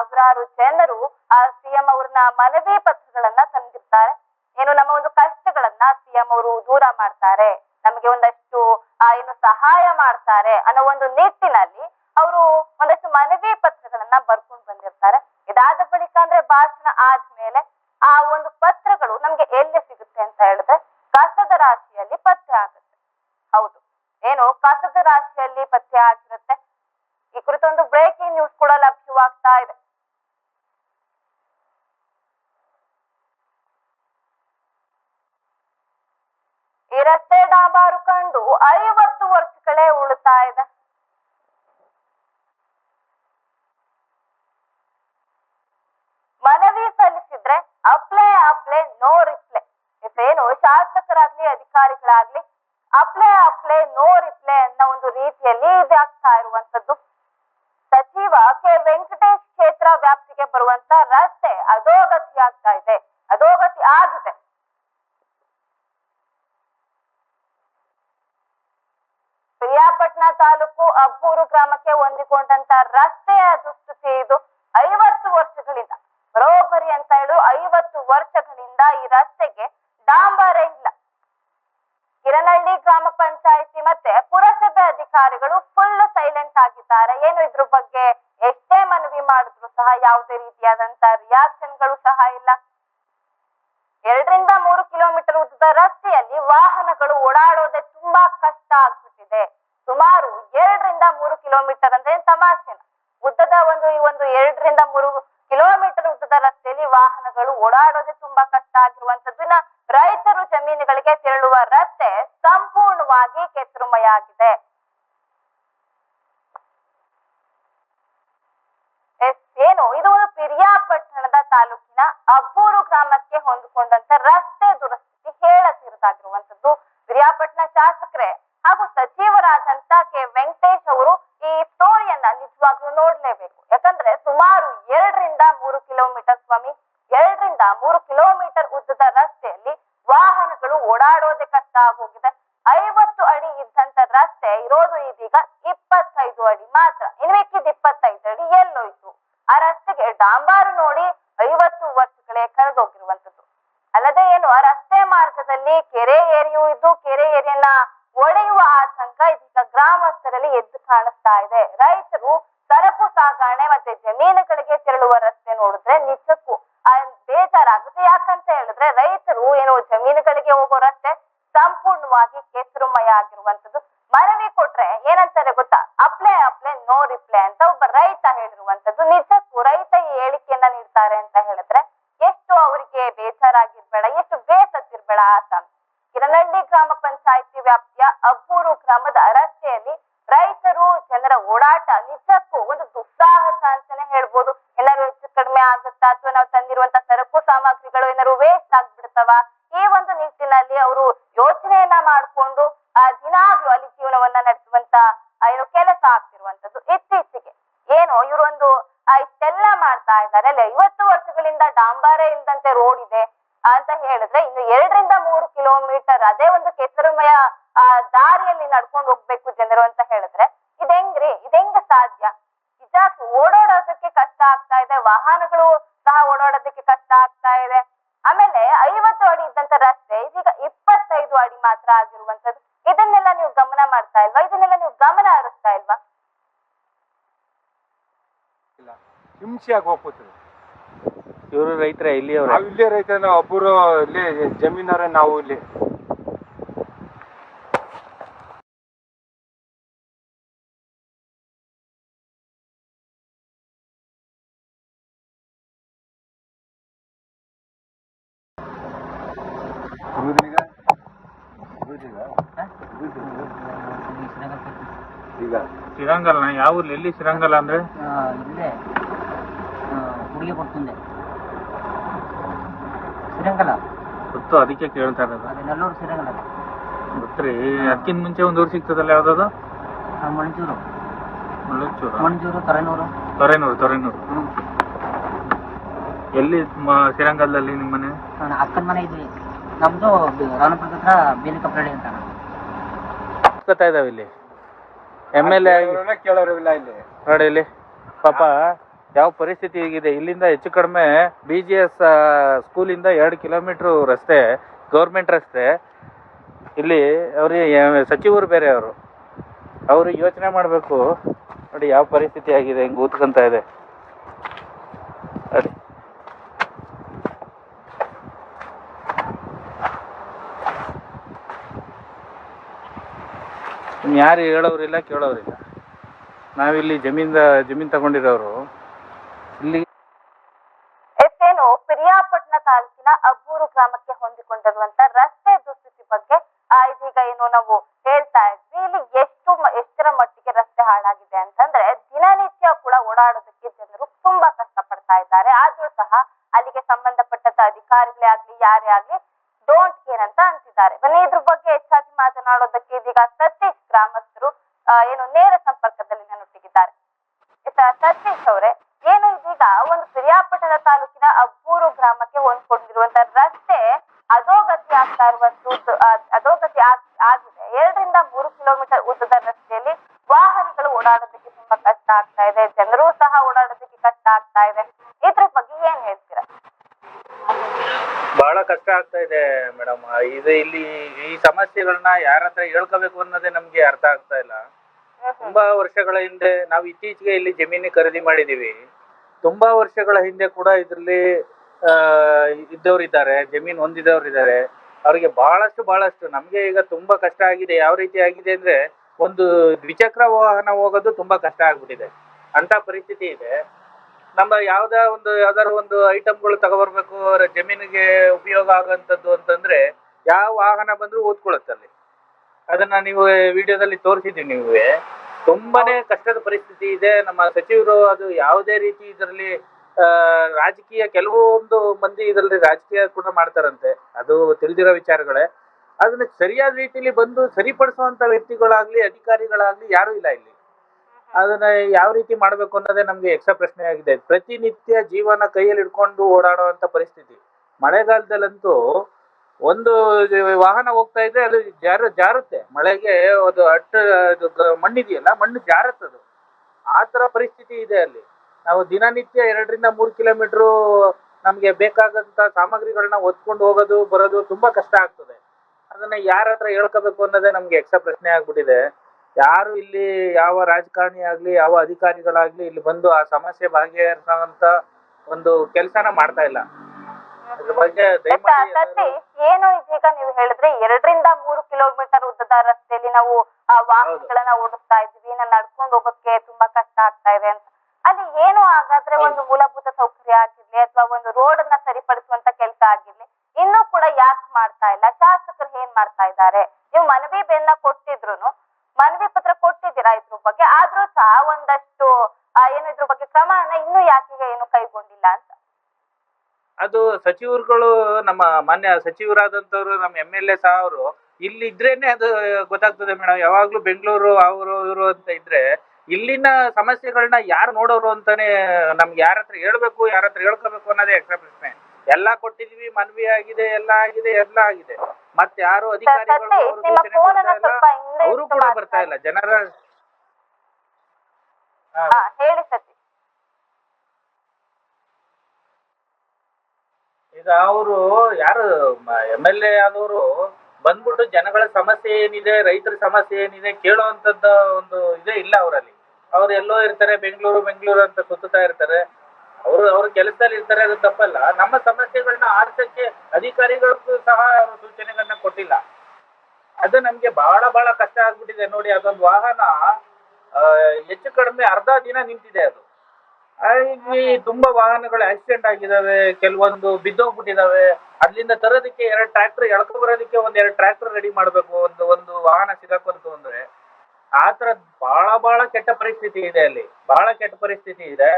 ಸಾವಿರಾರು ಜನರು ಆ ಸಿಎಂ ಅವ್ರನ್ನ ಮನವಿ ಪತ್ರಗಳನ್ನ ತಂದಿರ್ತಾರೆ. ಏನು ನಮ್ಮ ಒಂದು ಕಷ್ಟಗಳನ್ನ ಸಿಎಂ ಅವರು ದೂರ ಮಾಡ್ತಾರೆ. ನಮಗೆ ಒಂದಷ್ಟು ಆ, ಏನು ಸಹಾಯ ಮಾಡ್ತಾರೆ ಅನ್ನೋ ಒಂದು ನಿಟ್ಟಿನಲ್ಲಿ ಅವರು ಒಂದಷ್ಟು ಮನವಿ ಪತ್ರಗಳನ್ನ ಬರ್ಕೊಂಡು ಬಂದಿರ್ತಾರೆ. ಇದಾದ ಬಳಿಕ ಅಂದ್ರೆ ಭಾಷಣ ಆದ್ಮೇಲೆ ಆ ಒಂದು ಪತ್ರಗಳು ನಮ್ಗೆ ಎಲ್ಲಿ ಸಿಗುತ್ತೆ ಅಂತ ಹೇಳಿದ್ರೆ ಕಸದ ರಾಶಿಯಲ್ಲಿ ಪತ್ತೆ ಆಗುತ್ತೆ. ಹೌದು. ಏನು ಕಸದ ರಾಶಿಯಲ್ಲಿ ಪತ್ತೆ ಆಗಿರುತ್ತೆ ಈ ಕುರಿತು ಒಂದು ಬ್ರೇಕಿಂಗ್ ನ್ಯೂಸ್ ಕೂಡ ಲಭ್ಯವಾಗ್ತಾ ಇದೆ ಈ ರಸ್ತೆ ಡಾಬಾರು ಕಂಡು ಐವತ್ತು ವರ್ಷಗಳೇ ಉಳಿತಾ ಇದೆ ಮನವಿ ಸಲ್ಲಿಸಿದ್ರೆ ಅಪ್ಲೈ ಅಪ್ಲೈ ನೋ ರಿಪ್ಲೈ ಇದೇನು ಶಾಸಕರಾಗ್ಲಿ ಅಧಿಕಾರಿಗಳಾಗ್ಲಿ ಅಪ್ಲೈ ಅಪ್ಲೈ ನೋ ರಿಪ್ಲೈ ಅನ್ನೋ ಒಂದು ರೀತಿಯಲ್ಲಿ ಇದಾಗ್ತಾ ಇರುವಂತದ್ದು ಸಚಿವ ಕೆ ವೆಂಕಟೇಶ್ ಕ್ಷೇತ್ರ ವ್ಯಾಪ್ತಿಗೆ ಬರುವಂತ ರಸ್ತೆ ಅಧೋಗತಿ ಆಗ್ತಾ ಇದೆ ಅಧೋಗತಿ ಆಗಿದೆ ಪಿರಿಯಾಪಟ್ಟಣ ತಾಲೂಕು ಅಬ್ಬೂರು ಗ್ರಾಮಕ್ಕೆ ಹೊಂದಿಕೊಂಡಂತ ರಸ್ತೆಯ ದುಸ್ಥಿತಿ ಇದು ಐವತ್ತು ವರ್ಷಗಳಿಂದ. ಬರೋಬ್ಬರಿ ಅಂತ ಹೇಳು ಐವತ್ತು ವರ್ಷಗಳಿಂದ ಈ ರಸ್ತೆಗೆ ಡಾಂಬರೇ ಇಲ್ಲ. ಕಿರಣಹಳ್ಳಿ ಗ್ರಾಮ ಪಂಚಾಯಿತಿ ಮತ್ತೆ ಪುರಸಭೆ ಅಧಿಕಾರಿಗಳು ಫುಲ್ ಸೈಲೆಂಟ್ ಆಗಿದ್ದಾರೆ. ಏನು ಇದ್ರ ಬಗ್ಗೆ ಎಷ್ಟೇ ಮನವಿ ಮಾಡಿದ್ರು ಸಹ ಯಾವುದೇ ರೀತಿಯಾದಂತ ರಿಯಾಕ್ಷನ್ಗಳು ಸಹ ಇಲ್ಲ ಎರಡರಿಂದ ಮೂರು ಕಿಲೋಮೀಟರ್ ಉದ್ದದ ರಸ್ತೆಯಲ್ಲಿ ವಾಹನಗಳು ಓಡಾಡೋದೇ ತುಂಬಾ ಕಷ್ಟ ಆಗ್ಬಿಟ್ಟಿದೆ ಸುಮಾರು ಎರಡರಿಂದ ಮೂರು ಕಿಲೋಮೀಟರ್ ಅಂದ್ರೆ ಏನ್ ತಮಾಷೆನ ಉದ್ದದ ಒಂದು ಈ ಒಂದು ಎರಡರಿಂದ ಮೂರು ಕಿಲೋಮೀಟರ್ ಉದ್ದದ ರಸ್ತೆಯಲ್ಲಿ ವಾಹನಗಳು ಓಡಾಡೋದೇ ತುಂಬಾ ಕಷ್ಟ ಆಗಿರುವಂತದ್ದನ್ನ ರೈತರು ಜಮೀನುಗಳಿಗೆ ತೆರಳುವ ರಸ್ತೆ ಸಂಪೂರ್ಣವಾಗಿ ಕೆಸರುಮಯ ಆಗಿದೆ. ಏನು? ಇದು ಒಂದು ಪಿರಿಯಾಪಟ್ಟಣದ ತಾಲೂಕಿನ ಅಬ್ಬೂರು ಗ್ರಾಮಕ್ಕೆ ಹೊಂದಿಕೊಂಡಂತ ರಸ್ತೆ ದುರಸ್ತಿ ಹೇಳತಿರದಾಗಿರುವಂತದ್ದು ಪಿರಿಯಾಪಟ್ಟಣ ಶಾಸಕರೇ ಹಾಗೂ ಸಚಿವರಾದಂತ ಕೆ ವೆಂಕಟೇಶ್ ಅವರು ಈ ಸ್ಟೋರಿಯನ್ನ ನಿಜವಾಗ್ಲೂ ನೋಡ್ಲೇಬೇಕು ಯಾಕಂದ್ರೆ ಸುಮಾರು ಎರಡರಿಂದ ಮೂರು ಕಿಲೋಮೀಟರ್ ಸ್ವಾಮಿ ಎರಡರಿಂದ ಮೂರು ಕಿಲೋಮೀಟರ್ ಉದ್ದದ ರಸ್ತೆಯಲ್ಲಿ ವಾಹನಗಳು ಓಡಾಡೋದೇ ಕಷ್ಟ ಆಗೋಗಿದೆ ಐವತ್ತು ಅಡಿ ಇದ್ದಂತ ರಸ್ತೆ ಇರೋದು ಇದೀಗ ಇಪ್ಪತ್ತೈದು ಅಡಿ ಮಾತ್ರ ಇನ್ ಮಿಕ್ಕಿದ ಇಪ್ಪತ್ತೈದು ಅಡಿ ಎಲ್ಲೋಯ್ತು ಆ ರಸ್ತೆಗೆ ಡಾಂಬಾರು ನೋಡಿ ಐವತ್ತು ವರ್ಷಗಳೇ ಕಳೆದೋಗಿರುವಂತದ್ದು ಅಲ್ಲದೆ ಏನು ಆ ರಸ್ತೆ ಮಾರ್ಗದಲ್ಲಿ ಕೆರೆ ಏರಿಯೂ ಇದ್ದು ಕೆರೆ ಏರಿಯನ್ನ ಒಡೆಯುವ ಆತಂಕ ಇದೀಗ ಗ್ರಾಮಸ್ಥರಲ್ಲಿ ಎದ್ದು ಕಾಣಿಸ್ತಾ ಇದೆ ರೈತರು ಸರಕು ಸಾಗಣೆ ಮತ್ತೆ ಜಮೀನುಗಳಿಗೆ ತೆರಳುವ ರಸ್ತೆ ನೋಡಿದ್ರೆ ನಿಜಕ್ಕೂ ಆ ಬೇಜಾರಾಗುತ್ತೆ ಯಾಕಂತ ಹೇಳಿದ್ರೆ ರೈತರು ಏನು ಜಮೀನುಗಳಿಗೆ ಹೋಗೋ ರಸ್ತೆ ಕೆಸರುಮಯ ಆಗಿರುವಂತದ್ದು ಮನವಿ ಕೊಟ್ರೆ ಏನಂತಾರೆ ಗೊತ್ತಾ? ಅಪ್ಲೈ ಅಪ್ಲೈ, ನೋ ರಿಪ್ಲೈ ಅಂತ ಒಬ್ಬ ರೈತ ಹೇಳಿರುವಂತದ್ದು ನಿಜಕ್ಕೂ ರೈತ ಈ ಹೇಳಿಕೆಯನ್ನ ನೀಡ್ತಾರೆ ಅಂತ ಹೇಳಿದ್ರೆ ಎಷ್ಟು ಅವರಿಗೆ ಬೇಜಾರಾಗಿರ್ಬೇಡ, ಎಷ್ಟು ಬೇಸತ್ತಿರ್ಬೇಡ ಆತ ಕಿರಣಹಳ್ಳಿ ಗ್ರಾಮ ಪಂಚಾಯಿತಿ ವ್ಯಾಪ್ತಿಯ ಅಬ್ಬೂರು ಗ್ರಾಮದ ವಾಹನಗಳು ಸಹ ಓಡಾಡೋದಕ್ಕೆ ಕಷ್ಟ ಆಗ್ತಾ ಇದೆ. ಆಮೇಲೆ ಐವತ್ತು ಅಡಿ ಇದ್ದಂತ ರಸ್ತೆ ಇದೀಗ ಇಪ್ಪತ್ತೈದು ಅಡಿ ಮಾತ್ರ ಆಗಿರುವಂತದ್ದು. ಇದನ್ನೆಲ್ಲ ನೀವು ಗಮನ ಮಾಡ್ತಾ ಇಲ್ವಾ? ಇದನ್ನೆಲ್ಲ ನೀವು ಗಮನ ಹರಿಸ್ತಾ ಇಲ್ವಾ? ಇಲ್ಲ. ಹಿಂಸೆಯಾಗಿ ಹೋಗ್ಬೋದು ಇವರು ರೈತರ ಇಲ್ಲಿ ಇಲ್ಲೇ ರೈತರ ನಾವು ಒಬ್ಬರು ಇಲ್ಲಿ ಜಮೀನವ್ರೆ ನಾವು ಇಲ್ಲಿ. ಶ್ರೀರಂಗಲ್ ಯಾವ ಊರ್ಲಿ? ಎಲ್ಲಿ ಶ್ರೀರಂಗಲ್ ಅಂದ್ರೆ? ಇಲ್ಲೇ ಹುಡುಗಿ ಕೊಡ್ತುಂದೆ ಶ್ರೀರಂಗಲ ಗೊತ್ತು ಅದಕ್ಕೆ ಕೇಳ್ತಾ ಇರೋದು. ಅದು ನೆಲ್ಲೂರು ಶ್ರೀರಂಗಲ ಗೊತ್ತ್ರಿ ಅದಕ್ಕಿಂತ ಮುಂಚೆ ಒಂದು ಊರು ಸಿಗ್ತದಲ್ಲ ಯಾವ್ದದು? ಆ, ಮಣಜೂರು ಮಣಿಚೂರು. ಮಣಜೂರು ತೊರೆನೂರು. ತೊರೆನೂರು ತೊರೆನೂರು. ಎಲ್ಲಿ ಮ- ಶ್ರೀರಂಗದಲ್ಲಿ ನಿಮ್ಮ ಮನೆ? ನನ್ನ ಅಕ್ಕನ ಮನೆ ಇದ್ವಿ. ನಮ್ದು ರಾವಣಪುರದ ಹತ್ರ ಬೇಲಿಕಪ್ರಳ್ಳಿ ಅಂತ ಇದಾವೆ ಇಲ್ಲಿ? ಎಂ ಎಲ್ ಎ ಆಗಿ ಕೇಳೋರೆಲ್ಲ ಕೇಳೋರು ಇಲ್ಲ ಇಲ್ಲಿ. ನೋಡಿ ಇಲ್ಲಿ. ಪಾಪ ಯಾವ ಪರಿಸ್ಥಿತಿ ಹೀಗಿದೆ? ಇಲ್ಲಿಂದ ಹೆಚ್ಚು ಕಡಿಮೆ ಬಿ ಜಿ ಎಸ್ ಸ್ಕೂಲಿಂದ ಎರಡು ಕಿಲೋಮೀಟ್ರ್ ರಸ್ತೆ ಗೌರ್ಮೆಂಟ್ ರಸ್ತೆ. ಇಲ್ಲಿ ಅವ್ರಿಗೆ ಸಚಿವರು ಬೇರೆ ಅವರು. ಅವರು ಯೋಚನೆ ಮಾಡಬೇಕು. ನೋಡಿ ಯಾವ ಪರಿಸ್ಥಿತಿ ಆಗಿದೆ ಹಿಂಗೆ ಊದ್ಕೊಂತ ಇದೆ. ಯಾರು ಹೇಳೋರಿಲ್ಲ ಕೇಳೋರಿಲ್ಲ ನಾವಿಲ್ಲಿ ಜಮೀನ್ದ, ಜಮೀನ್ ತಗೊಂಡಿರೋರು. ಇಲ್ಲಿ ಎಷ್ಟೇನು ಪಿರಿಯಾಪಟ್ಟಣ ತಾಲೂಕಿನ ಅಬ್ಬೂರು ಗ್ರಾಮಕ್ಕೆ ಹೊಂದಿಕೊಂಡಿರುವಂತ ರಸ್ತೆ ದುಸ್ಥಿತಿ ಬಗ್ಗೆ ಇದೀಗ ಏನು ನಾವು ಹೇಳ್ತಾ ಇದ್ವಿ. ಇಲ್ಲಿ ಎಷ್ಟು ಎಷ್ಟರ ಮಟ್ಟಿಗೆ ರಸ್ತೆ ಹಾಳಾಗಿದೆ ಅಂತಂದ್ರೆ ದಿನನಿತ್ಯ ಕೂಡ ಓಡಾಡೋದಕ್ಕೆ ಜನರು ತುಂಬಾ ಕಷ್ಟ ಪಡ್ತಾ ಇದ್ದಾರೆ. ಆದ್ರೂ ಸಹ ಅಲ್ಲಿಗೆ ಸಂಬಂಧಪಟ್ಟಂತ ಅಧಿಕಾರಿಗಳೇ ಆಗ್ಲಿ, ಯಾರೇ ಆಗ್ಲಿ ಇದು ಇಲ್ಲಿ ಈ ಸಮಸ್ಯೆಗಳನ್ನ ಯಾರ ಹತ್ರ ಹೇಳ್ಕೋಬೇಕು ಅನ್ನೋದೇ ನಮ್ಗೆ ಅರ್ಥ ಆಗ್ತಾ ಇಲ್ಲ. ತುಂಬಾ ವರ್ಷಗಳ ಹಿಂದೆ ನಾವು ಇತ್ತೀಚೆಗೆ ಇಲ್ಲಿ ಜಮೀನು ಖರೀದಿ ಮಾಡಿದೀವಿ. ತುಂಬಾ ವರ್ಷಗಳ ಹಿಂದೆ ಕೂಡ ಇದರಲ್ಲಿ ಇದ್ದವ್ರು ಇದ್ದಾರೆ ಜಮೀನು ಹೊಂದಿದವ್ರು ಇದ್ದಾರೆ. ಅವರಿಗೆ ಬಹಳಷ್ಟು ಬಹಳಷ್ಟು ನಮ್ಗೆ ಈಗ ತುಂಬಾ ಕಷ್ಟ ಆಗಿದೆ. ಯಾವ ರೀತಿ ಆಗಿದೆ ಅಂದ್ರೆ ಒಂದು ದ್ವಿಚಕ್ರ ವಾಹನ ಹೋಗೋದು ತುಂಬಾ ಕಷ್ಟ ಆಗ್ಬಿಟ್ಟಿದೆ. ಅಂತ ಪರಿಸ್ಥಿತಿ ಇದೆ. ನಮ್ಮ ಯಾವ್ದಾ ಒಂದು ಯಾವ್ದಾದ್ರು ಒಂದು ಐಟಮ್ಗಳು ತಗೊಬರ್ಬೇಕು ಅವ್ರ ಜಮೀನಿಗೆ ಉಪಯೋಗ ಆಗಂತದ್ದು ಅಂತಂದ್ರೆ ಯಾವ ವಾಹನ ಬಂದ್ರು ಓದ್ಕೊಳತ್ತೆ ಅಲ್ಲಿ. ಅದನ್ನ ನೀವು ವಿಡಿಯೋದಲ್ಲಿ ತೋರಿಸಿದ್ವಿ ನೀವು. ತುಂಬಾನೇ ಕಷ್ಟದ ಪರಿಸ್ಥಿತಿ ಇದೆ. ನಮ್ಮ ಸಚಿವರು ಅದು ಯಾವುದೇ ರೀತಿ ಇದರಲ್ಲಿ ರಾಜಕೀಯ ಕೆಲವೊಂದು ಮಂದಿ ಇದರಲ್ಲಿ ರಾಜಕೀಯ ಕೂಡ ಮಾಡ್ತಾರಂತೆ. ಅದು ತಿಳಿದಿರೋ ವಿಚಾರಗಳೇ. ಅದನ್ನ ಸರಿಯಾದ ರೀತಿಯಲ್ಲಿ ಬಂದು ಸರಿಪಡಿಸುವಂತ ವ್ಯಕ್ತಿಗಳಾಗ್ಲಿ, ಅಧಿಕಾರಿಗಳಾಗ್ಲಿ ಯಾರು ಇಲ್ಲ ಇಲ್ಲಿ. ಅದನ್ನ ಯಾವ ರೀತಿ ಮಾಡ್ಬೇಕು ಅನ್ನೋದೇ ನಮ್ಗೆ ಎಕ್ಸ್ಟ್ರಾ ಪ್ರಶ್ನೆ ಆಗಿದೆ. ಪ್ರತಿನಿತ್ಯ ಜೀವನ ಕೈಯಲ್ಲಿ ಇಟ್ಕೊಂಡು ಓಡಾಡುವಂತ ಪರಿಸ್ಥಿತಿ. ಮಳೆಗಾಲದಲ್ಲಂತೂ ಒಂದು ವಾಹನ ಹೋಗ್ತಾ ಇದ್ರೆ ಅದು ಜಾರು ಜಾರುತ್ತೆ. ಮಳೆಗೆ ಅದು ಅಟ್ಟ ಮಣ್ಣಿದೆಯಲ್ಲ, ಮಣ್ಣು ಅದು ಆ ತರ ಪರಿಸ್ಥಿತಿ ಇದೆ ಅಲ್ಲಿ. ನಾವು ದಿನನಿತ್ಯ ಎರಡರಿಂದ ಮೂರು ಕಿಲೋಮೀಟ್ರು ನಮ್ಗೆ ಬೇಕಾದಂತ ಸಾಮಗ್ರಿಗಳನ್ನ ಹೊತ್ಕೊಂಡು ಹೋಗೋದು, ಬರೋದು ತುಂಬಾ ಕಷ್ಟ ಆಗ್ತದೆ. ಅದನ್ನ ಯಾರ ಹತ್ರ ಹೇಳ್ಕೋಬೇಕು ಅನ್ನೋದೇ ನಮ್ಗೆ ಎಕ್ಸ್ಟ್ರಾ ಪ್ರಶ್ನೆ ಆಗ್ಬಿಟ್ಟಿದೆ. ಯಾರು ಇಲ್ಲಿ ಯಾವ ರಾಜಕಾರಣಿ ಆಗ್ಲಿ, ಯಾವ ಅಧಿಕಾರಿಗಳಾಗ್ಲಿ ಇಲ್ಲಿ ಬಂದು ಆ ಸಮಸ್ಯೆ ಬಗೆಹರಿಸುವಂತ ಒಂದು ಕೆಲಸನ ಮಾಡ್ತಾ ಇಲ್ಲ. ಸತೀಶ್ ಏನು ಇದೀಗ ನೀವು ಹೇಳಿದ್ರೆ ಎರಡರಿಂದ ಮೂರು ಕಿಲೋಮೀಟರ್ ಉದ್ದದ ರಸ್ತೆಯಲ್ಲಿ ನಾವು ಆ ವಾಹನಗಳನ್ನ ಓಡಿಸ್ತಾ ಇದ್ವಿ ನಾನು ನಡ್ಕೊಂಡು ಹೋಗೋಕೆ ತುಂಬಾ ಕಷ್ಟ ಆಗ್ತಾ ಇದೆ ಅಂತ. ಅಲ್ಲಿ ಏನು ಹಾಗಾದ್ರೆ ಒಂದು ಮೂಲಭೂತ ಸೌಕರ್ಯ ಆಗಿರ್ಲಿ ಅಥವಾ ಒಂದು ರೋಡ್ ಅನ್ನ ಸರಿಪಡಿಸುವಂತ ಕೆಲಸ ಆಗಿರ್ಲಿ ಇನ್ನೂ ಕೂಡ ಯಾಕೆ ಮಾಡ್ತಾ ಇಲ್ಲ? ಶಾಸಕರು ಏನ್ ಮಾಡ್ತಾ ಇದ್ದಾರೆ? ನೀವು ಮನವಿ ಬೆನ್ನ ಕೊಟ್ಟಿದ್ರು ಮನವಿ ಪತ್ರ ಕೊಟ್ಟಿದ್ದೀರಾ ಇದ್ರ ಬಗ್ಗೆ? ಆದ್ರೂ ಸಹ ಒಂದಷ್ಟು ಅದು ಸಚಿವರುಗಳು ನಮ್ಮ ಮಾನ್ಯ ಸಚಿವರಾದಂತವ್ರು ನಮ್ಮ ಎಂ ಎಲ್ ಎ ಸಹ ಅವರು ಇಲ್ಲಿ ಇದ್ರೇನೆ ಅದು ಗೊತ್ತಾಗ್ತದೆ ಮೇಡಮ್ ಯಾವಾಗ್ಲೂ ಬೆಂಗಳೂರು ಅವರು ಇವರು ಅಂತ ಇದ್ರೆ ಇಲ್ಲಿನ ಸಮಸ್ಯೆಗಳನ್ನ ಯಾರು ನೋಡೋರು ಅಂತಾನೆ ನಮ್ಗೆ ಯಾರ ಹತ್ರ ಹೇಳ್ಬೇಕು ಯಾರ ಹತ್ರ ಹೇಳ್ಕೋಬೇಕು ಅನ್ನೋದೇ ಎಕ್ಸ್ಟ್ರಾ ಪ್ರಶ್ನೆ. ಎಲ್ಲಾ ಕೊಟ್ಟಿದೀವಿ ಮನವಿ ಆಗಿದೆ ಎಲ್ಲ ಆಗಿದೆ ಎಲ್ಲ ಆಗಿದೆ. ಮತ್ತೆ ಯಾರು ಅಧಿಕಾರಿಗಳು ಅವರು ಕೂಡ ಬರ್ತಾ ಇಲ್ಲ. ಜನರ ಹೇಳಿ ಸತೀಶ್ ಈಗ ಅವರು ಯಾರು ಎಂ ಎಲ್ ಎ ಆದವರು ಬಂದ್ಬಿಟ್ಟು ಜನಗಳ ಸಮಸ್ಯೆ ಏನಿದೆ, ರೈತರ ಸಮಸ್ಯೆ ಏನಿದೆ ಕೇಳುವಂತದ್ದ ಒಂದು ಇದೇ ಇಲ್ಲ ಅವರಲ್ಲಿ. ಅವ್ರು ಎಲ್ಲೋ ಇರ್ತಾರೆ, ಬೆಂಗಳೂರು ಬೆಂಗಳೂರು ಅಂತ ಸುತ್ತುತ್ತಾ ಇರ್ತಾರೆ. ಅವರು, ಅವ್ರ ಕೆಲಸದಲ್ಲಿ ಇರ್ತಾರೆ ಅದು ತಪ್ಪಲ್ಲ. ನಮ್ಮ ಸಮಸ್ಯೆಗಳನ್ನ ಆರ್ಸಕ್ಕೆ ಅಧಿಕಾರಿಗಳಿಗೂ ಸಹ ಅವರು ಸೂಚನೆಗಳನ್ನ ಕೊಟ್ಟಿಲ್ಲ. ಅದು ನಮ್ಗೆ ಬಹಳ ಬಹಳ ಕಷ್ಟ ಆಗ್ಬಿಟ್ಟಿದೆ ನೋಡಿ. ಅದೊಂದು ವಾಹನ ಹೆಚ್ಚು ಕಡಿಮೆ ಅರ್ಧ ದಿನ ನಿಂತಿದೆ ಅದು. ಆ, ಇಲ್ಲಿ ತುಂಬಾ ವಾಹನಗಳು ಆಕ್ಸಿಡೆಂಟ್ ಆಗಿದಾವೆ ಕೆಲವೊಂದು ಬಿದ್ದೋಗ್ಬಿಟ್ಟಿದಾವೆ. ಅಲ್ಲಿಂದ ತರೋದಕ್ಕೆ ಎರಡು ಟ್ರ್ಯಾಕ್ಟರ್ ಎಳ್ಕೊ ಬರೋದಕ್ಕೆ ಒಂದ್ ಎರಡು ಟ್ರ್ಯಾಕ್ಟರ್ ರೆಡಿ ಮಾಡ್ಬೇಕು ಒಂದು ಒಂದು ವಾಹನ ಸಿಗಾಕಂತು ಅಂದ್ರೆ ಆತರ ತರ ಬಹಳ ಬಹಳ ಕೆಟ್ಟ ಪರಿಸ್ಥಿತಿ ಇದೆ ಅಲ್ಲಿ. ಬಹಳ ಕೆಟ್ಟ ಪರಿಸ್ಥಿತಿ ಇದೆ.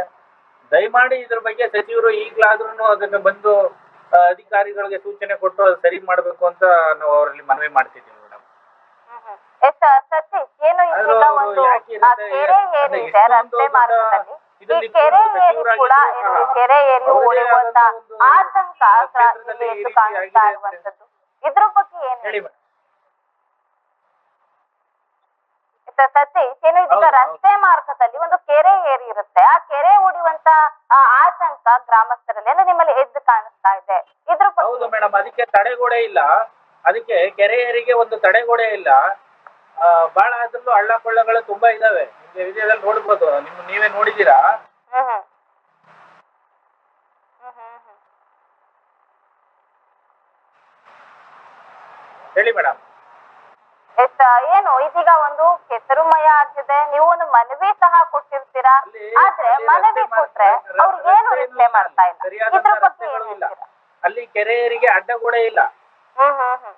ದಯಮಾಡಿ ಇದ್ರ ಬಗ್ಗೆ ಸಚಿವರು ಈಗ್ಲಾದ್ರೂ ಅದನ್ನ ಬಂದು ಅಧಿಕಾರಿಗಳಿಗೆ ಸೂಚನೆ ಕೊಟ್ಟು ಅದು ಸರಿ ಮಾಡ್ಬೇಕು ಅಂತ ನಾವು ಅವರಲ್ಲಿ ಮನವಿ ಮಾಡ್ತಿದ್ದೀವಿ ಮೇಡಮ್. ಸತೀಶ್ ಏನು ಈ ಏರಿ ಕೂಡ ಕೆರೆಯನ್ನು ಏನು ಸಹ ಕೆರೆ ಏರಿ ಉಳಿಯುವಂತ ಆತಂಕ ಕಾಣಿಸ್ತಾ ಇರುವಂತದ್ದು ಇದ್ರ ಬಗ್ಗೆ ಏನ್ ಸತೀಶ್ ಏನು ಇದೀಗ. ರಸ್ತೆ ಮಾರ್ಗದಲ್ಲಿ ಒಂದು ಕೆರೆ ಏರಿ ಇರುತ್ತೆ ಆ ಕೆರೆ ಉಡಿಯುವಂತ ಆ ಆತಂಕ ಗ್ರಾಮಸ್ಥರಲ್ಲಿ ಅಂದ್ರೆ ನಿಮ್ಮಲ್ಲಿ ಎದ್ದು ಕಾಣಿಸ್ತಾ ಇದೆ. ಇದ್ರ ಹೌದು ಮೇಡಮ್ ಅದಕ್ಕೆ ತಡೆಗೋಡೆ ಇಲ್ಲ. ಅದಕ್ಕೆ ಕೆರೆ ಏರಿಗೆ ಒಂದು ತಡೆಗೋಡೆ ಇಲ್ಲ. ಆ, ಬಹಳ ಅದ್ರಲ್ಲೂ ಹಳ್ಳ ಕೊಳ್ಳಗಳು ತುಂಬಾ ಇದಾವೆ. ವಿಡಿಯೋದಲ್ಲಿ ನೋಡ್ಬೋದು. ನಿಮ್ ನೀವೇ ನೋಡಿದೀರಾ ಹೇಳಿ ಮೇಡಮ್. ಏನು ಇದೀಗ ಒಂದು ಕೆಸರುಮಯ ಆಗಿದೆ. ನೀವು ಒಂದು ಮನವಿ ಸಹ ಕೊಟ್ಟಿರ್ತೀರಾ? ಆದ್ರೆ ಮನವಿ ಕೊಟ್ರೆ ಅವ್ರು ಏನು ರಿಪ್ಲೈ ಮಾಡ್ತಾ ಇಲ್ಲ? ಇದ್ರ ಬಗ್ಗೆ ಇಲ್ಲ. ಅಲ್ಲಿ ಕೆರೆಯರಿಗೆ ಅಡ್ಡ ಕೂಡ ಇಲ್ಲ. ಹ್ಮ್ ಹ್ಮ್ ಹ್ಮ್.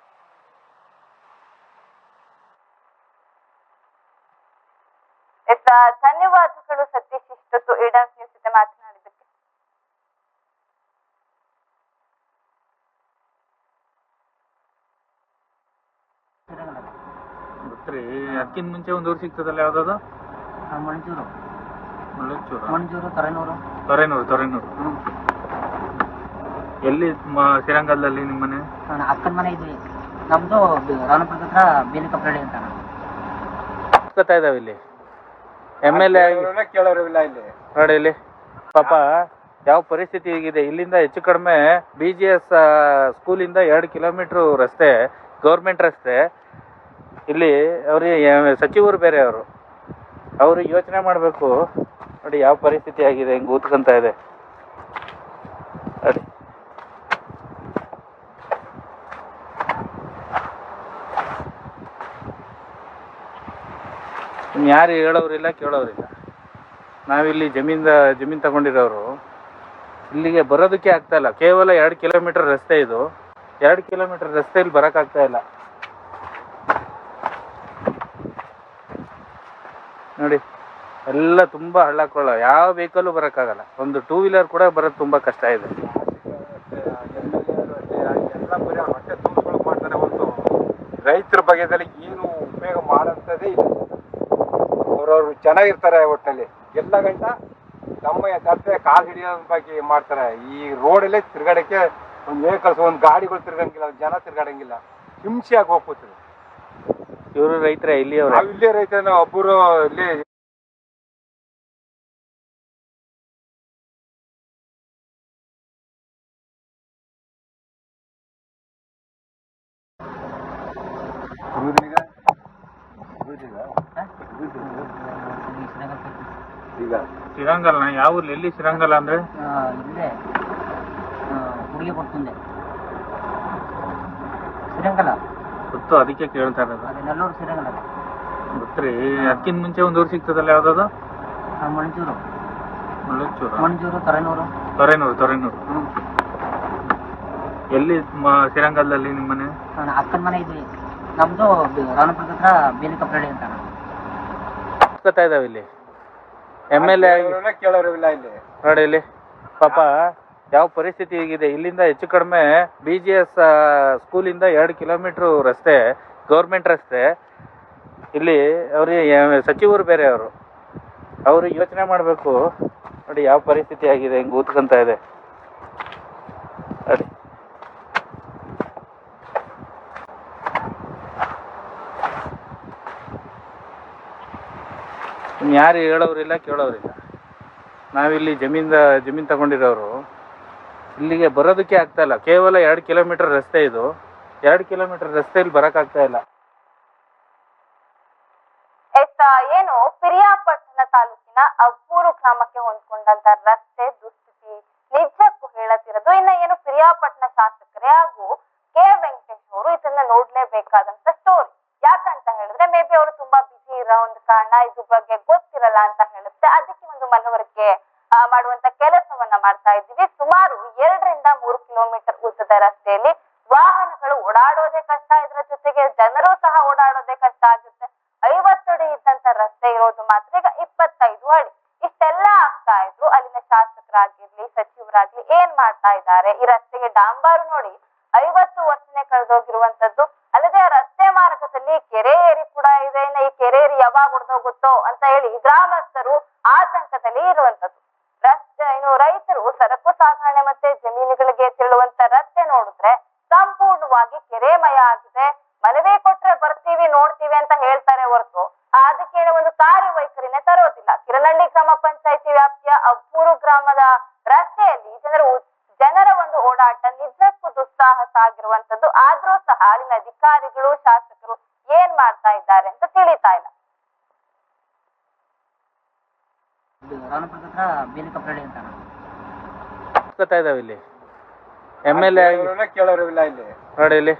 ಧನ್ಯವಾದಗಳು ಸತೀಶ್ ಇಷ್ಟೊತ್ತು ಈಡನ್ಸ್ ನ್ಯೂಸ್ ಜೊತೆ ಮಾತನಾಡಿದ್ದಕ್ಕೆ. ಗೊತ್ತ್ರಿ ಅದಕ್ಕಿಂತ ಮುಂಚೆ ಒಂದು ಊರು ಸಿಗ್ತದಲ್ಲ ಯಾವ್ದದು? ಆ, ಮಂಜೂರು ಮುಳ್ಳಚ್ಚೂರು ಮಂಜೂರು ತೊರೆನೂರು. ತೊರೆನೂರು ತೊರೆನೂರು. ಎಲ್ಲಿ ಶ್ರೀರಂಗದಲ್ಲಿ ನಿಮ್ಮ ಮನೆ? ಅಕ್ಕನ ಮನೆ ಇದೆ ನಮ್ದು ರಾಣಪುರದ ಹತ್ರ ಬೇಲಿಕಪ್ರಳ್ಳಿ ಅಂತ. ಗೊತ್ತಾ ಇದಾವೆ ಇಲ್ಲಿ? ಎಂ ಎಲ್ ಎ ಆಗಿ. ಕೇಳೋರು ಇಲ್ಲ ಇಲ್ಲಿ. ನೋಡಿ ಇಲ್ಲಿ. ಪಾಪ ಯಾವ ಪರಿಸ್ಥಿತಿ ಹೀಗಿದೆ? ಇಲ್ಲಿಂದ ಹೆಚ್ಚು ಕಡಿಮೆ ಬಿ ಜಿ ಎಸ್ ಸ್ಕೂಲಿಂದ ಎರಡು ಕಿಲೋಮೀಟ್ರು ರಸ್ತೆ ಗೌರ್ಮೆಂಟ್ ರಸ್ತೆ. ಇಲ್ಲಿ ಅವ್ರಿಗೆ ಸಚಿವರು ಬೇರೆ ಅವರು. ಅವರು ಯೋಚನೆ ಮಾಡಬೇಕು. ನೋಡಿ ಯಾವ ಪರಿಸ್ಥಿತಿ ಆಗಿದೆ ಹಿಂಗೆ ಊತ್ಕೊಂತ ಇದೆ. ನೋಡಿ. ಇನ್ನು ಯಾರು ಹೇಳೋರಿಲ್ಲ ಕೇಳೋರಿಲ್ಲ ನಾವಿಲ್ಲಿ ಜಮೀನ್ದ, ಜಮೀನ್ ತಗೊಂಡಿರೋರು. ಇಲ್ಲಿಗೆ ಬರೋದಕ್ಕೆ ಆಗ್ತಾ ಕೇವಲ ಎರಡು ಕಿಲೋಮೀಟರ್ ರಸ್ತೆ ಇದು. ಎರಡು ಕಿಲೋಮೀಟರ್ ರಸ್ತೆಯಲ್ಲಿ ಬರೋಕ್ಕಾಗ್ತಾ ಇಲ್ಲ. ನೋಡಿ, ಎಲ್ಲ ತುಂಬ ಹಳ್ಳಕೊಳ್ಳ, ಯಾವ ವೆಹಿಕಲ್ಲು ಬರೋಕ್ಕಾಗಲ್ಲ. ಒಂದು ಟೂ ವೀಲರ್ ಕೂಡ ಬರೋದು ತುಂಬ ಕಷ್ಟ ಇದೆ. ರೈತರ ಬಗೆದಲ್ಲಿ ಏನು ಉಪಯೋಗ ಮಾಡುತ್ತದೆ ಇಲ್ಲ. ಅವ್ರವ್ರು ಚೆನ್ನಾಗಿರ್ತಾರೆ ಒಟ್ಟಲ್ಲಿ. ಎಲ್ಲ ಗಂಟ ತಮ್ಮ ಜಾತ್ರೆ ಕಾಲ್ ಹಿಡಿಯೋದ್ ಬಗ್ಗೆ ಮಾಡ್ತಾರೆ. ಈ ರೋಡಲ್ಲೇ ತಿರ್ಗಾಡಕ್ಕೆ ಒಂದು ವೆಹಿಕಲ್ಸ್ ಒಂದು ಗಾಡಿಗಳು ತಿರ್ಗಂಗಿಲ್ಲ ಜನ ತಿರ್ಗಾಡಂಗಿಲ್ಲ. ಹಿಂಸೆ ಆಗಿ ಹೋಗ್ಬೋದು ಇವರು ರೈತರ ಇಲ್ಲಿ ನಾವು ಇಲ್ಲೇ ರೈತರ ಒಬ್ಬರು ಇಲ್ಲಿ ಶ್ರೀರಂಗಲ್ನ ಯಾವ ಊರ್ಲಿ? ಎಲ್ಲಿ ಶ್ರೀರಂಗಲ್ ಅಂದ್ರೆ? ಇಲ್ಲೇ. ಹುಡುಗಿ ಬರ್తుంದೆ ಶ್ರೀರಂಗಲ ಗೊತ್ತು ಅದಕ್ಕೆ ಕೇಳ್ತಾ ಇರೋದು. ನೆಲ್ಲೂರು ಶ್ರೀರಂಗಲ ಗೊತ್ತ್ರಿ ಅದಕ್ಕಿಂತ ಮುಂಚೆ ಒಂದು ಊರು ಸಿಗ್ತದಲ್ಲ ಯಾವ್ದಾದ್ರು ಮಣಿಚೂರು ಮುಳ್ಳಚ್ಚೂರು ಮಂಜೂರು. ತೊರೆನೂರು. ತೊರೆನೂರು ತೊರೆನೂರು. ಎಲ್ಲಿ ಶ್ರೀರಂಗದಲ್ಲಿ ನಿಮ್ಮ ಮನೆ ಅಕ್ಕನ ಮನೆ ಇದು. ನಮ್ಮದು ರಾಣಪುರದ ಹತ್ರ ಅಂತ. ಇದಾವೆ ಇಲ್ಲಿ. ಎಂ ಎಲ್ ಎ ಆಗಿ ಕೇಳೋರೇ ಕೇಳೋರು ಇಲ್ಲ. ಇಲ್ಲಿ ನೋಡಿ ಇಲ್ಲಿ. ಪಾಪ ಯಾವ ಪರಿಸ್ಥಿತಿ ಹೀಗಿದೆ? ಇಲ್ಲಿಂದ ಹೆಚ್ಚು ಕಡಿಮೆ ಬಿ ಜಿ ಎಸ್ ಸ್ಕೂಲಿಂದ ಎರಡು ಕಿಲೋಮೀಟ್ರು ರಸ್ತೆ ಗೌರ್ಮೆಂಟ್ ರಸ್ತೆ. ಇಲ್ಲಿ ಅವ್ರಿಗೆ ಸಚಿವರು ಬೇರೆ ಅವರು. ಅವರು ಯೋಚನೆ ಮಾಡಬೇಕು. ನೋಡಿ ಯಾವ ಪರಿಸ್ಥಿತಿ ಆಗಿದೆ ಹಿಂಗೆ ಊದ್ಕೊಂತ ಇದೆ ನೋಡಿ ಯಾರು ಹೇಳೋರಿಲ್ಲ ಕೇಳೋರಿಲ್ಲ ನಾವಿಲ್ಲಿ ಜಮೀನ್ದ, ಜಮೀನ್ ತಗೊಂಡಿರೋರು. ಇಲ್ಲಿಗೆ ಬರೋದಕ್ಕೆ ಆಗ್ತಾ ಇಲ್ಲ. ಕೇವಲ ಎರಡು ಕಿಲೋಮೀಟರ್ ರಸ್ತೆ ಇದು. ಎರಡು ಕಿಲೋಮೀಟರ್ ರಸ್ತೆಯಲ್ಲಿ ಬರೋಕ್ಕಾಗ್ತಾ ಇಲ್ಲ. ಏನು, ಪಿರಿಯಾಪಟ್ಟಣ ತಾಲೂಕಿನ ಅಬ್ಬೂರು ಗ್ರಾಮಕ್ಕೆ ಹೊಂದ್ಕೊಂಡಂತ ರಸ್ತೆ ದುಸ್ಥಿತಿ ನಿಜಕ್ಕೂ ಹೇಳತಿರೋದು ಇನ್ನ ಏನು ಪಿರಿಯಾಪಟ್ಟಣ ಶಾಸಕರೇ ಹಾಗೂ ಕೆ. ವೆಂಕಟೇಶ್ ಅವರು ಇದನ್ನ ನೋಡ್ಲೇಬೇಕಾದಂತ ಸ್ಟೋರಿ ಯಾಕಂತ ಹೇಳಿದ್ರೆ ಮೇ ಬಿ ಅವರು ತುಂಬಾ ಬಿಸಿ ಇರೋ ಒಂದು ಕಾರಣ ಇದ್ರ ಬಗ್ಗೆ ಗೊತ್ತಿರಲ್ಲ ಅಂತ ಹೇಳುತ್ತೆ. ಅದಕ್ಕೆ ಒಂದು ಮನವರಿಕೆ ಮಾಡುವಂತ ಕೆಲಸವನ್ನ ಮಾಡ್ತಾ ಇದ್ದೀವಿ. ಸುಮಾರು ಎರಡರಿಂದ ಮೂರು ಕಿಲೋಮೀಟರ್ ಉದ್ದದ ರಸ್ತೆಯಲ್ಲಿ ವಾಹನಗಳು ಓಡಾಡೋದೇ ಕಷ್ಟ. ಇದ್ರ ಜೊತೆಗೆ ಜನರು ಸಹ ಓಡಾಡೋದೇ ಕಷ್ಟ ಆಗುತ್ತೆ. ಐವತ್ತು ಅಡಿ ಇದ್ದಂತ ರಸ್ತೆ ಇರೋದು ಮಾತ್ರ ಈಗ ಇಪ್ಪತ್ತೈದು ಅಡಿ. ಇಷ್ಟೆಲ್ಲ ಆಗ್ತಾ ಇದ್ರು. ಅಲ್ಲಿನ ಶಾಸಕರಾಗಿರ್ಲಿ, ಸಚಿವರಾಗ್ಲಿ ಏನ್ ಮಾಡ್ತಾ ಇದ್ದಾರೆ? ಈ ರಸ್ತೆಗೆ ಡಾಂಬಾರು ನೋಡಿ ಐವತ್ತು ವರ್ಷನೇ ಕಳೆದೋಗಿರುವಂತದ್ದು ಅಲ್ಲದೆ ಆ ರಸ್ತೆ ಮಾರ್ಗ ಪಕ್ಕದಲ್ಲಿ ಕೆರೆ ಏರಿ ಕೂಡ ಇದೆ ಇನ್ನು ಈ ಕೆರೆ ಏರಿ ಯಾವಾಗ ಹೊಡೆದೋಗುತ್ತೋ ಅಂತ ಹೇಳಿ ಗ್ರಾಮಸ್ಥರು ಆತಂಕದಲ್ಲಿ ಇರುವಂತದ್ದು ರಸ್ತೆ ಇನ್ನು ರೈತರು ಸರಕು ಸಾಗಣೆ ಮತ್ತೆ ಜಮೀನುಗಳಿಗೆ ತೆರಳುವಂತ ರಸ್ತೆ ನೋಡಿದ್ರೆ ಸಂಪೂರ್ಣವಾಗಿ ಕೆರೆಮಯ ಆಗಿದೆ ಮನವಿ ಕೊಟ್ರೆ ಬರ್ತೀವಿ ನೋಡ್ತೀವಿ ಅಂತ ಹೇಳ್ತಾರೆ ಹೊರತು ಅದಕ್ಕೇನೆ ಒಂದು ಕಾರ್ಯವೈಖರಿನೇ ತರೋದಿಲ್ಲ ಕಿರಣಹಳ್ಳಿ ಗ್ರಾಮ ಪಂಚಾಯತಿ ವ್ಯಾಪ್ತಿಯ ಅಬ್ಬೂರು ಗ್ರಾಮದ ರಸ್ತೆಯಲ್ಲಿ ಜನರು ಜನರ ಒಂದು ಓಡಾಟ ನಿಜಕ್ಕೂ ದುಸ್ಸಾಹಸ ಆಗಿರುವಂತದ್ದು ಆದ್ರೂ ಸಹ ಅಲ್ಲಿನ ಅಧಿಕಾರಿಗಳು ಶಾಸಕರು ಏನ್ ಮಾಡ್ತಾ ಇದ್ದಾರೆ ಅಂತ ತಿಳಿತಾ ಇಲ್ಲ ಅಂತ ಇದಾವೆ ಇಲ್ಲಿ. ಎಂ ಎಲ್ ಎ ಕೇಳೋರೇ ಕೇಳೋರು ಇಲ್ಲ ಇಲ್ಲಿ. ನೋಡಿ ಇಲ್ಲಿ.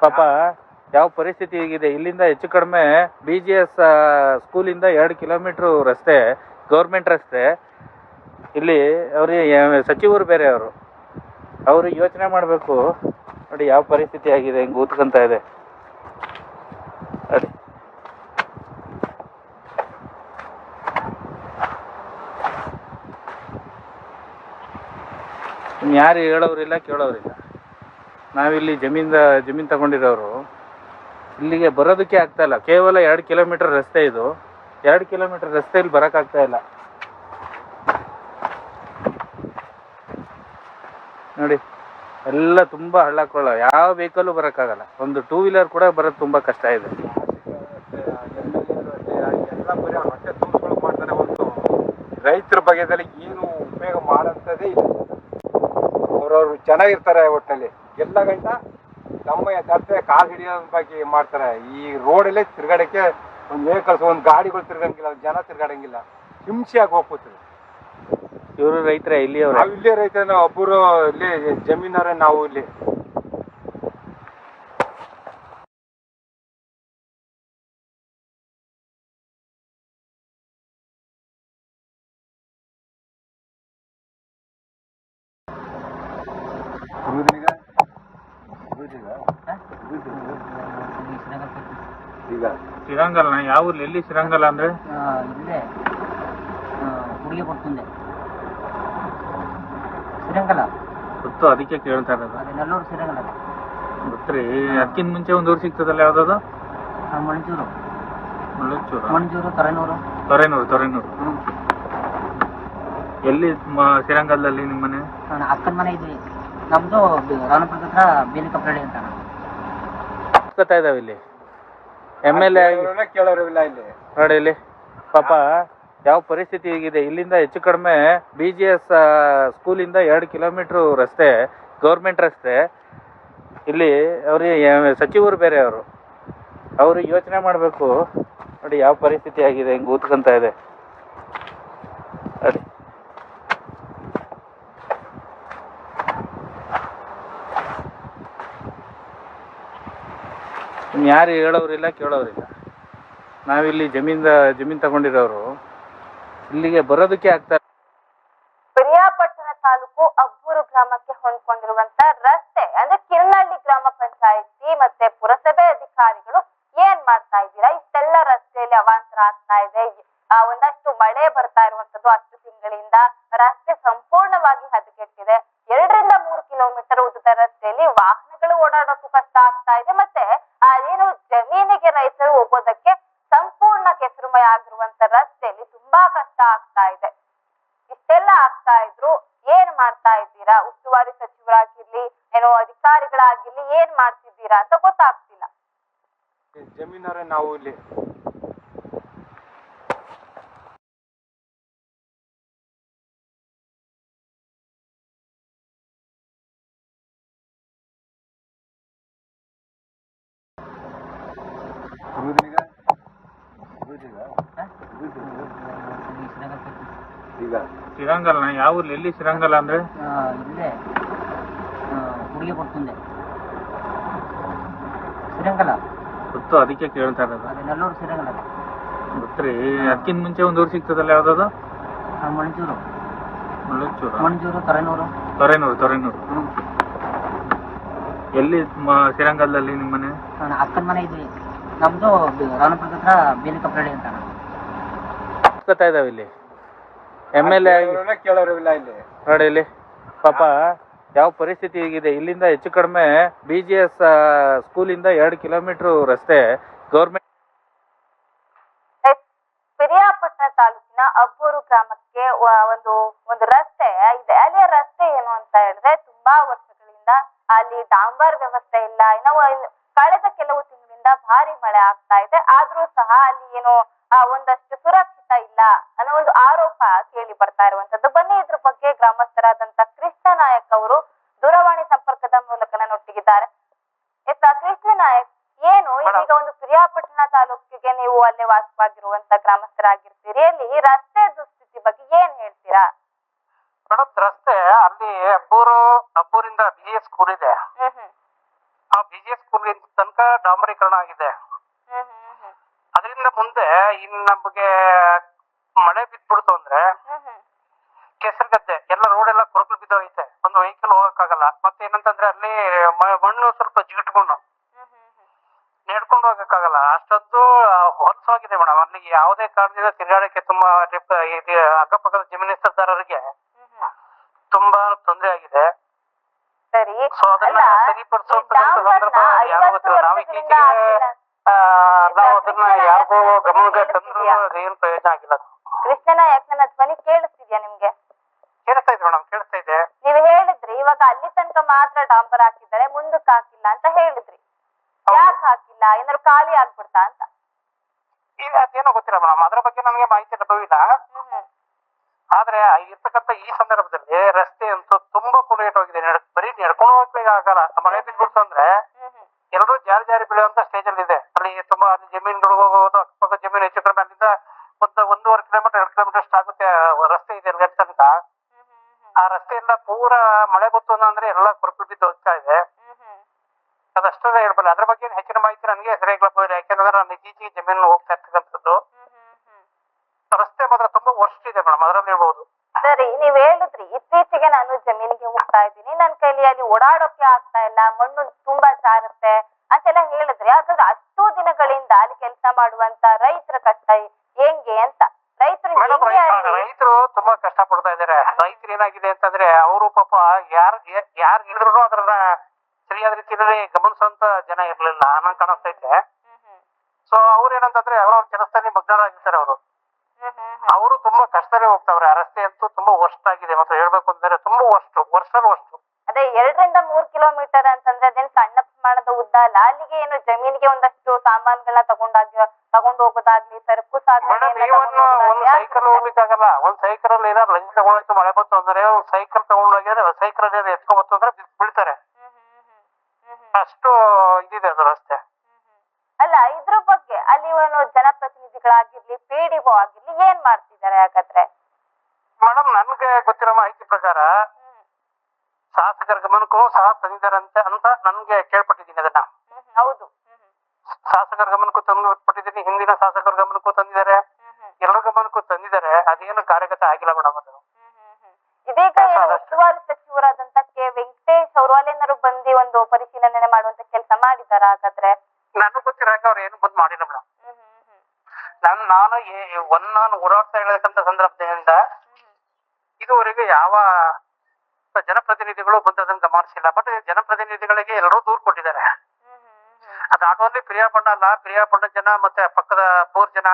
ಪಾಪ ಯಾವ ಪರಿಸ್ಥಿತಿ ಈಗಿದೆ ಇಲ್ಲಿಂದ ಹೆಚ್ಚು ಕಡಿಮೆ ಬಿ ಜಿ ಎಸ್ ಸ್ಕೂಲಿಂದ ಎರಡು ಕಿಲೋಮೀಟ್ರು ರಸ್ತೆ ಗೌರ್ಮೆಂಟ್ ರಸ್ತೆ. ಇಲ್ಲಿ ಅವ್ರಿಗೆ ಸಚಿವರು ಬೇರೆ ಅವರು. ಅವರು ಯೋಚನೆ ಮಾಡಬೇಕು. ನೋಡಿ ಯಾವ ಪರಿಸ್ಥಿತಿ ಆಗಿದೆ ಹಿಂಗೆ ಊದ್ಕೊಂತ ಇದೆ. ಯಾರು ಹೇಳೋರಿಲ್ಲ ಕೇಳೋರಿಲ್ಲ ನಾವಿಲ್ಲಿ ಜಮೀನ್ದ, ಜಮೀನು ತಗೊಂಡಿರೋರು. ಇಲ್ಲಿಗೆ ಬರೋದಕ್ಕೆ ಆಗ್ತಾ ಇಲ್ಲ. ಕೇವಲ ಎರಡು ಕಿಲೋಮೀಟರ್ ರಸ್ತೆ ಇದು. ಎರಡು ಕಿಲೋಮೀಟರ್ ರಸ್ತೆಯಲ್ಲಿ ಬರೋಕ್ಕಾಗ್ತಾ ಇಲ್ಲ. ನೋಡಿ, ಎಲ್ಲ ತುಂಬ ಹಳ್ಳಕೊಳ್ಳ. ಯಾವ ವೆಹಿಕಲ್ಲು ಬರೋಕ್ಕಾಗಲ್ಲ ಒಂದು ಟೂ ವೀಲರ್ ಕೂಡ ಬರೋದು ತುಂಬ ಕಷ್ಟ ಇದೆ. ರೈತರ ಬಗೆದಲ್ಲಿ ಏನು ಉಪಯೋಗ ಮಾಡುತ್ತದೆ ಇಲ್ಲ. ಅವ್ರವ್ರು ಚೆನ್ನಾಗಿರ್ತಾರೆ ಒಟ್ಟಲ್ಲಿ. ಎಲ್ಲ ಗಂಟ ತಮ್ಮ ಜಾತ್ರೆ ಕಾಲ್ ಹಿಡಿಯೋದ್ರ ಬಗ್ಗೆ ಮಾಡ್ತಾರೆ. ಈ ರೋಡಲ್ಲೇ ತಿರ್ಗಾಡಕ್ಕೆ ಒಂದು ವೆಹಿಕಲ್ಸ್ ಒಂದು ಗಾಡಿಗಳು ತಿರ್ಗಂಗಿಲ್ಲ ಜನ ತಿರ್ಗಾಡಂಗಿಲ್ಲ. ಹಿಂಸೆಯಾಗಿ ಹೋಗ್ಬೋದು ಇವರು ರೈತರೇ ಇಲ್ಲಿಯವ್ರೆ? ನಾವು ಇಲ್ಲೇ ರೈತರ ಒಬ್ಬರು ಇಲ್ಲಿ ಜಮೀನಾರ ನಾವು ಇಲ್ಲಿ. ಈಗ ಸಿರಂಗಲ್ ಯಾವ ಊರ್ಲಿ? ಎಲ್ಲಿ ಸಿರಂಗಲ್ ಅಂದ್ರೆ? ಇಲ್ಲೇ. ಹುಡುಗಿ ಕೊಡ್ತುಂದೆ ಶ್ರೀರಂಗಲ ಗೊತ್ತು ಅದಕ್ಕೆ ಕೇಳ್ತಾ ಇರೋದು. ಅದೇ ನೆಲ್ಲೂರು ಶ್ರೀರಂಗಲ ಗೊತ್ತ್ರಿ ಅದಕ್ಕಿಂತ ಮುಂಚೆ ಒಂದು ಊರು ಸಿಗ್ತದಲ್ಲ ಯಾವ್ದಾದ್ರು ಆ, ಮಣಜೂರು ಮಣಿಚೂರು. ಮಣಜೂರು ತಲೆನೂರು ತೊರೆನೂರು ತೊರೆನೂರು. ಹ್ಮ್. ಎಲ್ಲಿ ಮ- ಸಿರಂಗಲ್ದಲ್ಲಿ ನಿಮ್ಮ ಮನೆ? ಅಕ್ಕನ ಮನೆ ಇದ್ವಿ. ನಮ್ದು ರಾಣಪುರದ ಹತ್ರ ಬೇಲಿಕಪ್ರಳ್ಳಿ ಅಂತ. ಬರ್ತಾ ಇದಾವೆ ಇಲ್ಲಿ. ಎಂ ಎಲ್ ಎ ಇಲ್ಲ ಇಲ್ಲಿ. ನೋಡಿ ಇಲ್ಲಿ ಪಾಪ ಯಾವ ಪರಿಸ್ಥಿತಿ ಈಗಿದೆ ಇಲ್ಲಿಂದ ಹೆಚ್ಚು ಕಡಿಮೆ ಬಿ ಜಿ ಎಸ್ ಸ್ಕೂಲಿಂದ ಎರಡು ಕಿಲೋಮೀಟ್ರು ರಸ್ತೆ ಗೌರ್ಮೆಂಟ್ ರಸ್ತೆ. ಇಲ್ಲಿ ಅವ್ರಿಗೆ ಸಚಿವರು ಬೇರೆ ಅವರು. ಅವರು ಯೋಚನೆ ಮಾಡಬೇಕು. ನೋಡಿ ಯಾವ ಪರಿಸ್ಥಿತಿ ಆಗಿದೆ ಹಿಂಗೆ ಊದ್ಕೊಂತ ಇದೆ. ನೋಡಿ. ಯಾರು ಹೇಳೋರಿಲ್ಲ ಕೇಳೋರಿಲ್ಲ ನಾವಿಲ್ಲಿ ಜಮೀನ್ದ ಜಮೀನ್ ತಗೊಂಡಿರೋರು. ಇಲ್ಲಿಗೆ ಬರೋದಕ್ಕೆ ಆಗ್ತಾ ನಾವು ಇಲ್ಲಿ. ಈಗ ಸಿರಂಗಲ್ ಯಾವ ಊರ್ಲಿ? ಎಲ್ಲಿ ಸಿರಂಗಲ್ ಅಂದ್ರೆ? ಇಲ್ಲೇ ಹುಡುಗಿ ಕೊಡ್ತುಂದೆ. ಶ್ರೀರಂಗಲ ಗೊತ್ತು ಅದಕ್ಕೆ ಕೇಳ್ತಾ ಇರೋದು. ಅದೇ ನೆಲ್ಲೂರು ಶ್ರೀರಂಗಲ ಗೊತ್ತ್ರಿ ಅದಕ್ಕಿಂತ ಮುಂಚೆ ಒಂದು ಊರು ಸಿಗ್ತದಲ್ಲ ಯಾವ್ದದು? ಮಣಜೂರು ಮಣಿಚೂರು. ಮಣಜೂರು ತಲೆನೂರು ತೊರೆನೂರು. ತೊರೆನೂರು ಹ್ಮ್. ಎಲ್ಲಿ ಮ- ಸಿರಂಗಲ್ದಲ್ಲಿ ನಿಮ್ಮ ಮನೆ? ಅಕ್ಕನ ಮನೆ ಇದ್ವಿ. ನಮ್ದು ಬಿ- ರಾಣಪುರದ ಹತ್ರ ಬೇಲಿಕಪ್ರಳ್ಳಿ ಅಂತ. ಬರ್ತಾ ಇದಾವೆ ಇಲ್ಲಿ. ಎಂ ಎಲ್ ಎ ಕೇಳೋರೇ ಕೇಳೋರು ಇಲ್ಲ ಇಲ್ಲಿ. ನೋಡಿ ಇಲ್ಲಿ. ಪಾಪ ಯಾವ ಪರಿಸ್ಥಿತಿ ಹೇಗಿದೆ? ಇಲ್ಲಿಂದ ಹೆಚ್ಚು ಕಡಿಮೆ ಬಿ ಜಿ ಎಸ್ ಸ್ಕೂಲಿಂದ ಎರಡು ಕಿಲೋಮೀಟರ್ ರಸ್ತೆ. ಗೌರ್ಮೆಂಟ್ ಪಿರಿಯಾಪಟ್ಟಣ ತಾಲೂಕಿನ ಅಬ್ಬೂರು ಗ್ರಾಮಕ್ಕೆ ಒಂದು ಒಂದು ರಸ್ತೆ ಇದೆ. ಅಲ್ಲಿ ರಸ್ತೆ ಏನು ಅಂತ ಹೇಳಿದ್ರೆ ತುಂಬಾ ವರ್ಷಗಳಿಂದ ಅಲ್ಲಿ ಡಾಂಬರ್ ವ್ಯವಸ್ಥೆ ಇಲ್ಲ. ಏನೋ ಕಳೆದ ಕೆಲವು ತಿಂಗಳಿಂದ ಭಾರಿ ಮಳೆ ಆಗ್ತಾ ಇದೆ. ಆದ್ರೂ ಸಹ ಅಲ್ಲಿ ಏನು ಆ, ಒಂದಷ್ಟು ಸುರಕ್ಷಿತ ಇಲ್ಲ ಅನ್ನೋ ಒಂದು ಆರೋಪ ಕೇಳಿ ಬರ್ತಾ ಇರುವಂತದ್ದು. ಬನ್ನಿ ಇದ್ರ ಬಗ್ಗೆ ಗ್ರಾಮಸ್ಥರಾದಂತ ಕೃಷ್ಣ ನಾಯಕ್ ಅವರು ದೂರವಾಣಿ ಸಂಪರ್ಕದ ಮೂಲಕ ನನ್ನೊಟ್ಟಿಗಿದ್ದಾರೆ. ಎಸ್ ಕೃಷ್ಣ ನಾಯಕ್ ಏನು? ಇದೀಗ ಒಂದು ಪ್ರಿಯಾಪಟ್ಟಣ ತಾಲೂಕಿಗೆ ನೀವು ಅಲ್ಲೇ ವಾಸವಾಗಿರುವಂತ ಗ್ರಾಮಸ್ಥರಾಗಿರ್ತೀರಿ. ಅಲ್ಲಿ ರಸ್ತೆ ದುಸ್ಥಿತಿ ಬಗ್ಗೆ ಏನ್ ಹೇಳ್ತೀರಾ? ಮೇಡಮ್ ರಸ್ತೆ ಅಲ್ಲಿ ಅಬ್ಬೂರು ಅಬ್ಬೂರಿಂದ ಬಿ ಎಸ್ ಸ್ಕೂಲ್ ಇದೆ. ಆ ಬಿ ಜಿ ಎಸ್ ಸ್ಕೂಲ್ ತನಕ ಡಾಂಬರೀಕರಣ ಆಗಿದೆ. ಅದರಿಂದ ಮುಂದೆ ಇನ್ ನಮಗೆ ಮಳೆ ಬಿದ್ಬಿಡ್ತು ಅಂದ್ರೆ ಹ್ಮ್ ಗದ್ದೆ ಕೆಸರುಗದ್ದೆ. ಎಲ್ಲ ರೋಡ್ ಎಲ್ಲ ಕುರುಕಲು ಬಿದ್ದೋಗೈತೆ. ಒಂದು ವೆಹಿಕಲ್ ಹೋಗಕ್ಕಾಗಲ್ಲ. ಮತ್ತೆ ಏನಂತಂದ್ರೆ ಅಲ್ಲಿ ಮಣ್ಣು ಸ್ವಲ್ಪ ಜಿಗಿಟ್ಕೊಂಡು ನೆಡ್ಕೊಂಡು ಹೋಗಕ್ಕಾಗಲ್ಲ. ಅಷ್ಟೊಂದು ಹೊಲಸಾಗಿದೆ ಮೇಡಮ್. ಅಲ್ಲಿ ಯಾವುದೇ ಕಾರಣದಿಂದ ತಿರುಗಾಡಕ್ಕೆ ತುಂಬಾ ಅಕ್ಕಪಕ್ಕದ ಜಮೀನಿಸ್ತದಾರರಿಗೆ ಹ್ಮ್ ತುಂಬಾ ತೊಂದರೆ ಆಗಿದೆ. ಸರಿ. ಸೊ ಅದನ್ನ ಸರಿಪಡಿಸುವಂತ ಸಂದರ್ಭ ಯಾರು ಐವತ್ತು ಅದನ್ನ ಯಾರಿಗೂ ಗಮನಕ್ಕೆ ತಂದ್ರು? ಅದೇನು ಪ್ರಯೋಜನ ಆಗಿಲ್ಲ. ಕೃಷ್ಣನ ಯಾಕೆ ನನ್ನ ಧ್ವನಿ ಕೇಳಿಸ್ತಿದ್ಯಾ ನಿಮ್ಗೆ? ಕೇಳಿಸ್ತಾ ಇದ್ರು ಮೇಡಮ್ ಕೇಳಿಸ್ತಾ ಇದೆ ನೀವು ಹೇಳಿದ್ರಿ ಇವಾಗ ಅಲ್ಲಿ ತನಕ ಮಾತ್ರ ಡಾಂಬರ್ ಹಾಕಿದ್ದಾರೆ ಮುಂದಕ್ಕೆ ಹಾಕಿಲ್ಲ ಅಂತ ಹೇಳಿದ್ರಿ. ಯಾಕೆ ಹಾಕಿಲ್ಲ? ಏನಾದ್ರು ಖಾಲಿ ಆಗ್ಬಿಡ್ತಾ ಅಂತ? ಈಗ ಅದೇನೋ ಗೊತ್ತಿಲ್ಲ ಮೇಡಮ್ ಅದ್ರ ಬಗ್ಗೆ ನಮಗೆ ಮಾಹಿತಿ ಲಭ್ಯವಿಲ್ಲ. ಆದ್ರೆ ಇರ್ತಕ್ಕಂತ ಇರ್ತಕ್ಕಂಥ ಈ ಸಂದರ್ಭದಲ್ಲಿ ರಸ್ತೆ ಅಂತೂ ತುಂಬಾ ನಡ್- ಬರೀ ನಡ್ಕೊಂಡು ಹೋಗ್ಬೇಕಾಗಲ್ಲ ಮಳೆ ಬಿದ್ಬಿಡ್ತು ಅಂದ್ರೆ ಎಲ್ಲರೂ ಜಾರಿ ಜಾರಿ ಬೀಳುವಂತ ಸ್ಟೇಜ್ ಅಲ್ಲಿ ಇದೆ. ಅಲ್ಲಿ ತುಂಬಾ ಅಲ್ಲಿ ಜಮೀನುಗಳು ಹೋಗೋದು ಅಕ್ಕಪಕ್ಕ ಜಮೀನು ಹೆಚ್ಚು ಕಡಿಮೆ ಅಲ್ಲಿಂದ ಒಂದು ಒಂದೂವರೆ ಕಿಲೋಮೀಟರ್ ಎರಡು ಕಿಲೋಮೀಟರ್ ಅಷ್ಟು ಆಗುತ್ತೆ ರಸ್ತೆ ಇದೆ ಅಲ್ಲಿ ತನಕ. ಹ್ಮ್ ಆ ರಸ್ತೆಯಿಂದ ಎಲ್ಲ ಪೂರ ಮಳೆ ಬತ್ತು ಅಂದ್ರೆ ಎಲ್ಲ ಪ್ರಕೃತಿ ಬಿದ್ದು ಹೋಗ್ತಾ ಇದೆ. ಅದಷ್ಟೇ ಹೇಳ್ಬಲ್ಲ. ಅದ್ರ ಬಗ್ಗೆ ಹೆಚ್ಚಿನ ಮಾಹಿತಿ ನನಗೆ ಸರಿಯಾಗಿ ಲಭ್ಯವಿಲ್ಲ ಯಾಕೆಂದ್ರೆ ನಾನು ಇತ್ತೀಚೆಗೆ ಜಮೀನು ಹೋಗ್ತಾ ಇರ್ತಕ್ಕಂಥದ್ದು. ರಸ್ತೆ ಮಾತ್ರ ತುಂಬಾ ವರ್ಷ ಇದೆ ಮೇಡಮ್ ಅದರಲ್ಲಿ ಹೇಳ್ಬಹುದು ಸರಿ ನೀವ್ ಹೇಳಿದ್ರಿ ಇತ್ತೀಚೆಗೆ ನಾನು ಜಮೀನಿಗೆ ಹೋಗ್ತಾ ಇದ್ದೀನಿ. ನನ್ನ ಕೈಲಿ ಅಲ್ಲಿ ಓಡಾಡೋಕೆ ಆಗ್ತಾ ಇಲ್ಲ ಮಣ್ಣು ತುಂಬಾ ಜಾರುತ್ತೆ ಅಂತೆಲ್ಲ ಹೇಳಿದ್ರಿ ಹಾಗಾದ್ರೆ ಅಷ್ಟು ದಿನಗಳಿಂದ ಅಲ್ಲಿ ಕೆಲಸ ಮಾಡುವಂತ ರೈತರ ಕಷ್ಟ ಹೆಂಗೆ ಅಂತ ರೈತರು ಮೇಡಮ್ ಹೆಂಗೆ ಅಲ್ಲಿ ರೈತರು ತುಂಬಾ ಕಷ್ಟ ಪಡ್ತಾ ಇದಾರೆ ರೈತರು ಏನಾಗಿದೆ ಅಂತಂದ್ರೆ ಅವರು ಪಾಪ ಯಾರ್ ಯಾರ್ ಅದ್ರನ್ನ ಸರಿಯಾದ ರೀತಿಯಲ್ಲಿ ಗಮನಿಸುವಂತ ಜನ ಇರ್ಲಿಲ್ಲ. ಅನ್ನಂಗ್ ಕಾಣಿಸ್ತೈತೆ. ಇದ್ದೆ ಸೊ ಅವ್ರು ಏನಂತಂದ್ರೆ ಅವ್ರ ಕೆಲಸದಲ್ಲಿ ಮಗ್ನರಾಗಿರ್ತಾರೆ ಅವರು. ಅವರು ತುಂಬಾ ಕಷ್ಟನೇ ಹೋಗ್ತಾವ್ರೆ. ರಸ್ತೆ ಅಂತೂ ತುಂಬಾ ವರ್ಷ ಆಗಿದೆ. ಮತ್ತೆ ಹೇಳ್ಬೇಕು ಅಂದ್ರೆ ತುಂಬಾ ವರ್ಷ ವರ್ಷ ವರ್ಷ ಅದೇ ಎರಡರಿಂದ ಮೂರ್ ಕಿಲೋಮೀಟರ್ ಅಂತಂದ್ರೆ ಅದೇನ್ ಸಣ್ಣ ಪ್ರಮಾಣದ ಉದ್ದ ಅಲ್ಲ. ಅಲ್ಲಿಗೆ ಏನು ಜಮೀನಿಗೆ ಒಂದಷ್ಟು ಸಾಮಾನುಗಳನ್ನ ತಗೊಂಡಾಗ ತಗೊಂಡು ಹೋಗೋದಾಗ್ಲಿ ಸರಕು ಸಾಗಣೆ ಮೇಡಮ್ ಎಲ್ಲ ಇವನ್ ತಗೊಂಡ್ ಒಂದ್ ಹೋಗೋದಾಗ್ಲಿ ಸೈಕಲ್ ಆಗುತ್ತೆ. ಹೋಗ್ಲಿಕ್ಕಾಗಲ್ಲ ಒಂದ್ ಸೈಕಲ್ ಅಲ್ಲಿ ಏನಾದ್ರು ಲಂಚ್ ತಗೊಂಡೋಯ್ತು ಮಳೆ ಬಂತು ಅಂದ್ರೆ ಒಂದ್ ಸೈಕಲ್ ತಗೊಂಡೋಗಿದ್ರೆ ಸೈಕಲ್ ಅಲ್ಲಿ ಏನಾದ್ರು ಎತ್ಕೊಂಬತ್ತು ಅಂದ್ರೆ ಬಿದ್ದು ಬೀಳ್ತಾರೆ ಹ್ಮ್ ಹ್ಮ್ ಹ್ಮ್ ಹ್ಮ್ ಹ್ಮ್ ಅಷ್ಟು ಇದಿದೆ ಅದು ರಸ್ತೆ ಅಲ್ಲ ಇದ್ರ ಬಗ್ಗೆ ಅಲ್ಲಿ ಏನು ಜನಪ್ರತಿನಿಧಿಗಳಾಗಿರ್ಲಿ ಪಿಡಿಒ ಆಗಿರ್ಲಿ ಏನ್ ಮಾಡ್ತಿದ್ದಾರೆ ಹಾಗಾದ್ರೆ ಮೇಡಮ್ ನನ್ಗೆ ಗೊತ್ತಿರೋ ಮಾಹಿತಿ ಪ್ರಕಾರ ಶಾಸಕರ ಗಮನಕ್ಕೂ ಸಹ ತಂದಿದ್ದಾರಂತೆ ಅಂತ ನನ್ಗೆ ಕೇಳ್ಪಟ್ಟಿದ್ದೀನಿ ಅದನ್ನ. ಹೌದು. ಶಾಸಕರ ಗಮನಕ್ಕೂ ತಂದು ಪಟ್ಟಿದ್ದೀನಿ ಹಿಂದಿನ ಶಾಸಕರ ಗಮನಕ್ಕೂ ತಂದಿದ್ದಾರೆ. ಎರಡು ಎಲ್ಲರ ಗಮನಕ್ಕೂ ತಂದಿದ್ದಾರೆ ಅದೇನು ಕಾರ್ಯಗತ ಆಗಿಲ್ಲ ಮೇಡಮ್ ಅದು. ಇದೀಗ ಉಸ್ತುವಾರಿ ಸಚಿವರಾದಂತ ಕೆ. ವೆಂಕಟೇಶ್ ಅವರು ಅಲ್ಲೇನಾದ್ರು ಬಂದು ಒಂದು ಪರಿಶೀಲನೆ ಮಾಡುವಂತ ಕೆಲಸ ಮಾಡಿದ್ದಾರೆ ಹಾಗಾದ್ರೆ? ನನಗೆ ಗೊತ್ತಿರಾಗ ಅವ್ರು ಏನು ಬಂದ್ ಮಾಡಿಲ್ಲ ಮೇಡಮ್ ನಾನು ನಾನು ಒಂದ್ ನಾನು ಓಡಾಡ್ತಾ ಇರತಕ್ಕಂತ ಸಂದರ್ಭದಿಂದ ಇದುವರೆಗೆ ಯಾವ ಜನಪ್ರತಿನಿಧಿಗಳು ಬಂದು ಅದನ್ನ ಗಮನಿಸಿಲ್ಲ. ಬಟ್ ಜನಪ್ರತಿನಿಧಿಗಳಿಗೆ ಎಲ್ಲರೂ ದೂರು ಕೊಟ್ಟಿದ್ದಾರೆ. ಅದು ನಾಟ್ ಓನ್ಲಿ ಪ್ರಿಯಾಪಣ್ಣ ಅಲ್ಲ ಪ್ರಿಯಾಪಣ್ಣ ಜನ ಮತ್ತೆ ಪಕ್ಕದ ಮೂರ್ ಜನ.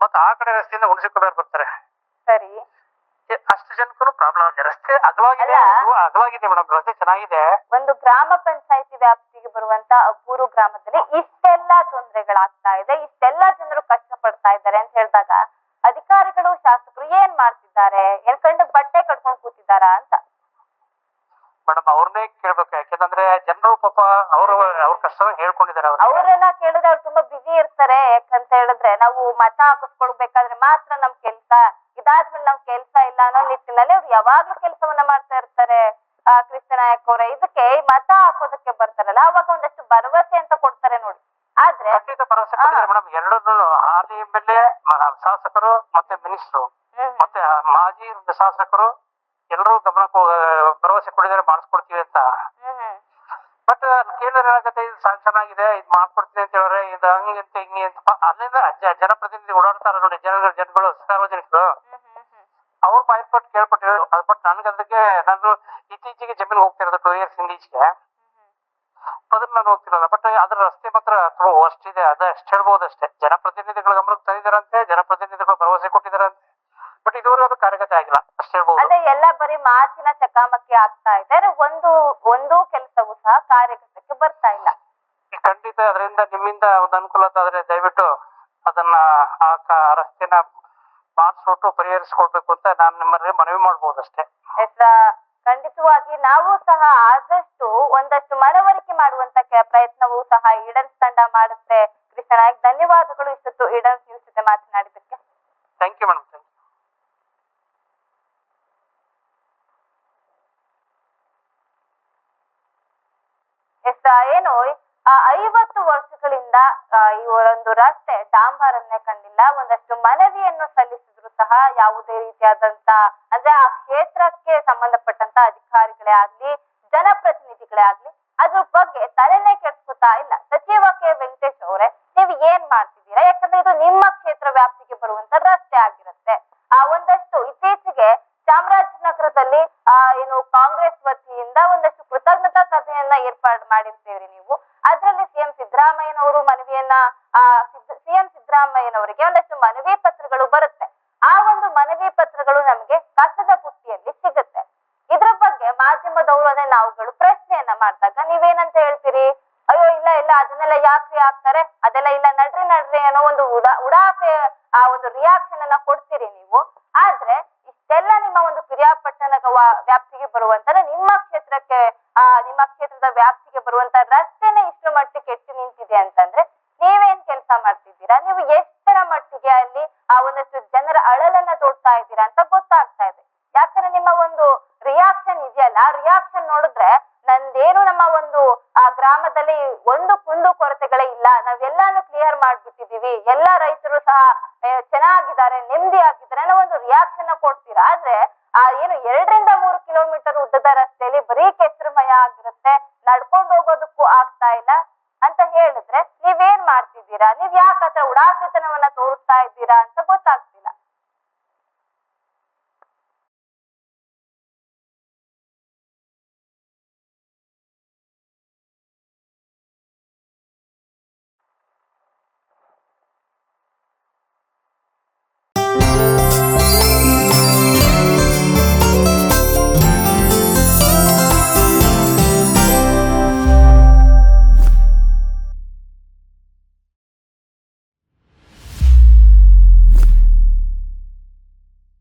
ಮತ್ತೆ ಆ ಕಡೆ ರಸ್ತೆಯಿಂದ ಹುಣಸಿಕೋಬೇರ್ ಬರ್ತಾರೆ. ಸರಿ. ಅಷ್ಟು ಜನಕ್ಕೂ ಪ್ರಾಬ್ಲಮ್ ಆಗಿದೆ ರಸ್ತೆ ಅಗಲವಾಗಿದೆ ಅಗಲವಾಗಿದೆ ಮೇಡಮ್. ರಸ್ತೆ ಚೆನ್ನಾಗಿದೆ. ಒಂದು ಗ್ರಾಮ ಪಂಚಾಯತಿ ವ್ಯಾಪ್ತಿಗೆ ಬರುವಂತ ಅಬ್ಬೂರು ಗ್ರಾಮದಲ್ಲಿ ಇಷ್ಟೆಲ್ಲ ತೊಂದರೆಗಳಾಗ್ತಾ ಇದೆ. ಇಷ್ಟೆಲ್ಲ ಜನರು ಕಷ್ಟ ಪಡ್ತಾ ಇದ್ದಾರೆ ಅಂತ ಹೇಳಿದಾಗ ಅಧಿಕಾರಿಗಳು ಶಾಸಕರು ಏನ್ ಮಾಡ್ತಿದ್ದಾರೆ? ಏನ್ ಕಂಡು ಬಟ್ಟೆ ಕಟ್ಕೊಂಡು ಕೂತಿದ್ದಾರಾ ಅಂತ. ಮೇಡಮ್ ಅವ್ರನ್ನೇ ಕೇಳ್ಬೇಕು. ಯಾಕೆಂದ್ರೆ ಜನರು ಪಾಪ ಅವರು ಅವ್ರ ಕಷ್ಟ ಹೇಳ್ಕೊಂಡಿದ್ದಾರೆ ಅವ್ರು ಅವ್ರನ್ನ ಕೇಳಿದ್ರೆ ಅವ್ರು ತುಂಬಾ ಬಿಸಿ ಇರ್ತಾರೆ. ಯಾಕಂತ ಹೇಳಿದ್ರೆ ನಾವು ಮತ ಹಾಕಿಸ್ಕೊಳ್ಬೇಕಾದ್ರೆ ಮಾತ್ರ ನಮ್ ಕೆಲ್ಸ. ಇದಾದ್ಮೇಲೆ ನಮ್ ಕೆಲ್ಸ ಇಲ್ಲ ಅನ್ನೋ ನಿಟ್ಟಿನಲ್ಲಿ ಅವ್ರು ಯಾವಾಗ್ಲೂ ಕೆಲ್ಸವನ್ನ ಮಾಡ್ತಾ ಇರ್ತಾರೆ. ಆ ಕೃಷ್ಣ ನಾಯಕ್ ಅವ್ರೆ ಇದಕ್ಕೆ ಮತ ಹಾಕೋದಕ್ಕೆ ಬರ್ತಾರಲ್ಲ ಅವಾಗ ಒಂದಷ್ಟು ಭರವಸೆ ಅಂತ ಕೊಡ್ತಾರೆ ನೋಡಿ. ಆದ್ರೆ ಖಂಡಿತ ಭರವಸೆ ಕೊಟ್ಟಿದ್ದಾರೆ ಮೇಡಮ್ ಎರಡನ್ನೂ ಹಾಲಿ ಎಂ ಎಲ್ ಎ ಶಾಸಕರು ಮತ್ತೆ ಮಿನಿಸ್ಟ್ರು. ಮತ್ತೆ ಮಾಜಿ ಶಾಸಕರು ಎಲ್ಲರೂ ಗಮನಕ್ಕೆ ಭರವಸೆ ಕೊಟ್ಟಿದ್ದಾರೆ ಮಾಡಿಸ್ಕೊಡ್ತೀವಿ ಅಂತ. ಬಟ್ ಕೇಳಿದ್ರೆ ಏನಾಗುತ್ತೆ? ಇದು ಸ್ಯಾಂಕ್ಷನ್ ಆಗಿದೆ ಇದು ಮಾಡ್ಕೊಡ್ತೀನಿ ಅಂತ ಹೇಳಿದ್ರೆ ಇದು ಹಂಗೆ ಅಂತ ಹಿಂಗೆ ಅಂತ ಅಲ್ಲಿಂದ ಜನಪ್ರತಿನಿಧಿ ಓಡಾಡ್ತಾರ ನೋಡಿ ಜನಗಳು ಜನಗಳು ಸಾರ್ವಜನಿಕರು. ಅವ್ರ ಬಾಯ್ಪಟ್ಟು ಕೇಳ್ಪಟ್ಟಿರೋ ಅದು ಬಟ್ ನನ್ಗೆ ಅದಕ್ಕೆ ನಾನು ಇತ್ತೀಚೆಗೆ ತುಂಬಾ ವರ್ಸ್ಟ್ ಇದೆ. ಅದ ಅಷ್ಟು ಹೇಳ್ಬೋದು ಅಷ್ಟೇ ಜನಪ್ರತಿನಿಧಿಗಳ ಗಮನಕ್ಕೆ ತಂದಿದ್ದಾರಂತೆ ಜನಪ್ರತಿನಿಧಿಗಳು ಭರವಸೆ ಕೊಟ್ಟಿದಾರಂತೆ ಬಟ್ ಇದುವರೆಗೂ ಅದು ಕಾರ್ಯಗತ ಆಗಿಲ್ಲ. ಅಷ್ಟು ಹೇಳ್ಬೋದು. ಅದೇ ಎಲ್ಲ ಬರೀ ಮಾತಿನ ಚಕಾಮಕಿ ಆಗ್ತಾ ಇದೆ. ಒಂದು ಒಂದು ಕೆಲಸವೂ ಸಹ ಕಾರ್ಯಗತಕ್ಕೆ ಬರ್ತಾ ಇಲ್ಲ. ಖಂಡಿತ ಅದರಿಂದ ನಿಮ್ಮಿಂದ ಒಂದು ಅನುಕೂಲ ಆದ್ರೆ ದಯವಿಟ್ಟು ಅದನ್ನ ಆ ರಸ್ತೆನ ಮಾಡಿಸ್ಬಿಟ್ಟು ಪರಿಹರಿಸಿಕೊಳ್ಬೇಕು ಅಂತ ನಾನು ನಿಮ್ಮಲ್ಲಿ ಮನವಿ ಧನ್ಯವಾದಗಳು ಕಾಂಗ್ರೆಸ್ ವತಿಯಿಂದ ಒಂದಷ್ಟು ಕೃತಜ್ಞತಾ ಸಭೆಯನ್ನ ಏರ್ಪಾಡು ಮಾಡಿರ್ತೀವ್ರಿ ನೀವು. ಗ್ರಾಮದಲ್ಲಿ ಒಂದು ಕುಂದು ಕೊರತೆಗಳೇ ಇಲ್ಲ. ನಾವೆಲ್ಲಾನು ಕ್ಲಿಯರ್ ಮಾಡ್ಬಿಟ್ಟಿದೀವಿ ಎಲ್ಲ ರೈತರು ಸಹ ಚೆನ್ನಾಗಿದ್ದಾರೆ, ನೆಮ್ಮದಿ ಆಗಿದ್ದಾರೆ ಅನ್ನೋ ಒಂದು ರಿಯಾಕ್ಷನ್ ಕೊಡ್ತೀರಾ? ಆದ್ರೆ, ಆ, ಏನು ಎರಡರಿಂದ ಮೂರು ಕಿಲೋಮೀಟರ್ ಉದ್ದದ ರಸ್ತೆಯಲ್ಲಿ ಬರೀ ಕೆಸರುಮಯ ಆಗಿರುತ್ತೆ. ನಡ್ಕೊಂಡು ಹೋಗೋದಕ್ಕೂ ಆಗ್ತಾ ಇಲ್ಲ ಅಂತ ಹೇಳಿದ್ರೆ ನೀವೇನ್ ಮಾಡ್ತಿದ್ದೀರಾ? ನೀವ್ ಯಾಕತ್ರ ಉಡಾಸತನವನ್ನ ತೋರಿಸ್ತಾ ಇದ್ದೀರಾ ಅಂತ ಗೊತ್ತಾಗ್ತಿಲ್ಲ.